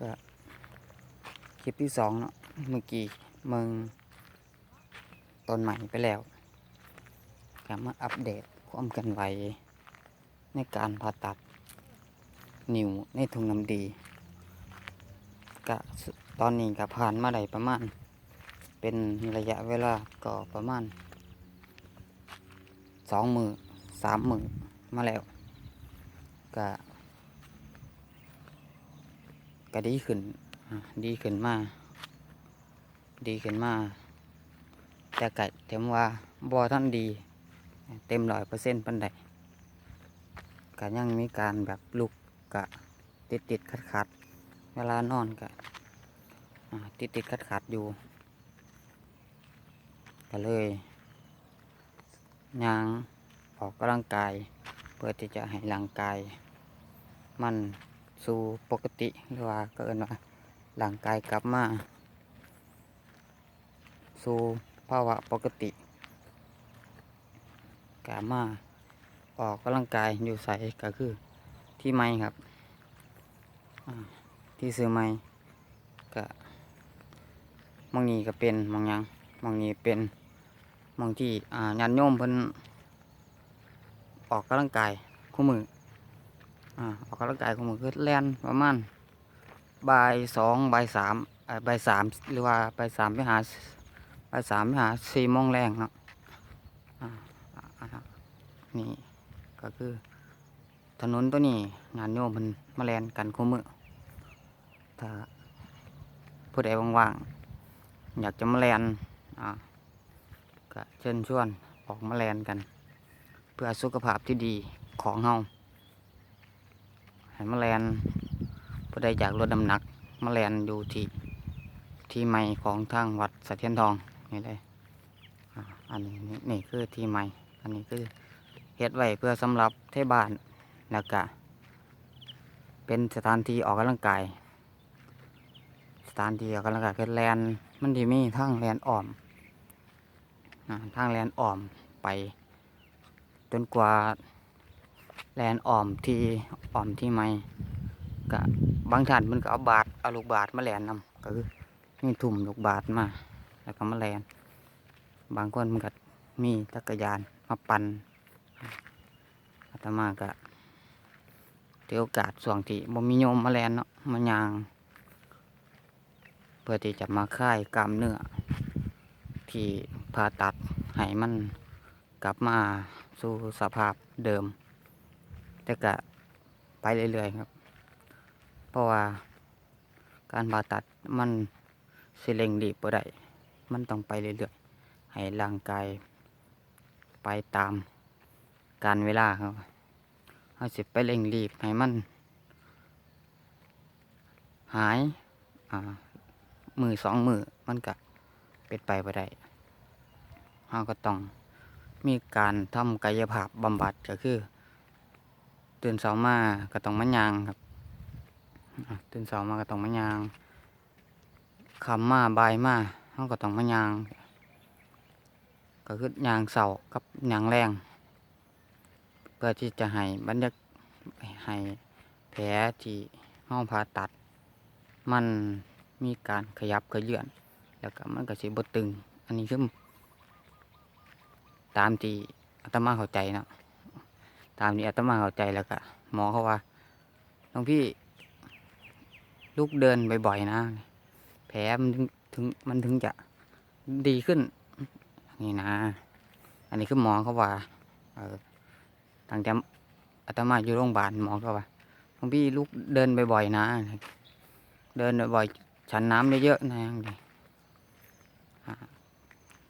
ก็คลิปที่สองเนาะเมื่อกี้เมืองต้นใหม่ไปแล้วก็มาอัปเดตความกันไหวในการผ่าตัดนิ้วในถุงน้ำดีก็ตอนนี้ก็ผ่านมาได้ประมาณ เป็นระยะเวลาก็ประมาณสองมือสามมือมาแล้วก็ ก็ดีขึ้นดีขึ้นมาดีขึ้นมา แต่ก็เต็มว่าบ่ท่านดี เต็มร้อยเปอร์เซ็นต์ปันใดก็ยังมีการแบบลุกกะติดติดขัดขัดๆเวลานอนกะติดติดขัดขัดๆอยู่ ก็เลยย่างออกกำลังกาย เพื่อที่จะให้ร่างกาย มัน สู่ปกติหรือว่าก็เอินว่าร่างกายกลับมา สู่ภาวะปกติกลับมาออกกำลังกายอยู่ใส่ก็คือที่ไม้ครับที่ซื้อไม้ก็มองนี้ก็เป็นมองยังมองนี้เป็นมองที่อ่าญาติโยมเพิ่นออกกำลังกายคู่มือ อ่าออกกำลังกายของมือคือแล่นประมาณบ่ายสองบ่ายสามบ่ายสามหรือว่าบ่ายสามไปหาบ่ายสามไปหาสี่โมงแรงเนาะนี่ก็คือถนนตัวนี้งานโยมมันมาแลนกันคู่มือถ้าผู้ใดว่างๆอยากจะมาแลนอ่าก็เชิญชวนออกมาแลนกัน เพื่อสุขภาพที่ดีของเฮา ให้แมลนผู้ใดอยากลดน้ำหนักแมลนอยู่ที่ที่ใหม่ของทางวัดสะเทียนทองนี่เลยอันนี้นี่คือที่ใหม่ อันนี้คือเฮ็ดไว้เพื่อสำหรับเทบานแล้วก็เป็นสถานที่ออกกำลังกาย สถานที่ออกกำลังกายคือแลนมันที่มีทางแลนอ่อมอ่าทางแลนอ่อมไป จนกว่า แลนออมที่ออมที่ไม่ก็บางท่านมันก็เอาบาทเอาลูกบาทมาแลนนำก็คือมีถุ่มลูกบาทมา แล้วก็มาแลน บางคนมันก็มีจักรยานมาปั่นอาตมาก็ถือโอกาสส่วงที่บ่มีโยมมาแลนเนาะมายาง เพื่อที่จะมาคลายกล้ามเนื้อที่ผ่าตัดให้มันกลับมาสู่สภาพเดิม แต่ก็ไปเรื่อยๆครับ เพราะว่าการผ่าตัดมันสิเร่งรีบบ่ได้มันต้องไปเรื่อยๆ ให้ร่างกายไปตามการเวลาครับเอาสิไปเร่งรีบให้มัน หายอ่ามือสองมือมันก็เป็นไปบ่ได้เราก็ต้องมีการทำกายภาพบำบัดก็คือ ตื่นเช้ามาก็ต้องมายางครับตื่นเช้ามาก็ต้องมายางคำมาบายมาเขาก็ต้องมายาง ก็คือยางเสากับยางแรงเพื่อที่จะให้บรรยากให้แผลที่ห้องผ่าตัด มันมีการขยับขยื่นแล้วก็มันก็สิบตึง อันนี้คือตามที่อาตมาเข้าใจเนาะ ตามนี้อาตมาเข้าใจแล้วก็หมอเขาว่าหลวงพี่ลูกเดินบ่อยๆนะ แผลมันถึงมันถึงจะดีขึ้น นี่นะ อันนี้คือหมอเขาว่าเออตั้งแต่อาตมาอยู่โรงพยาบาลหมอเขาว่าหลวงพี่ลูกเดินบ่อยๆนะ เดินบ่อยๆฉันน้ำเยอะๆนะอย่างนี้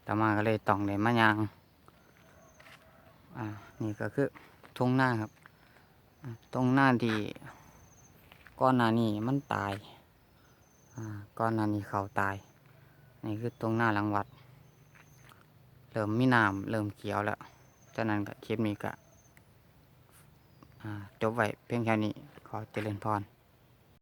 ตมาก็เลยต้องเลยมายาง อ่า นี่ก็คือ ทงหน้าครับตรงหน้าที่ก้อนหน้านี้มันตายก้อนหน้านี้เขาตายนี่คือตรงหน้าหลังวัด เริ่มมีน้ำเริ่มเขียวแล้วจากนั้นก็คลิปนี้ก็จบไว้เพียงแค่นี้ขอเจริญพร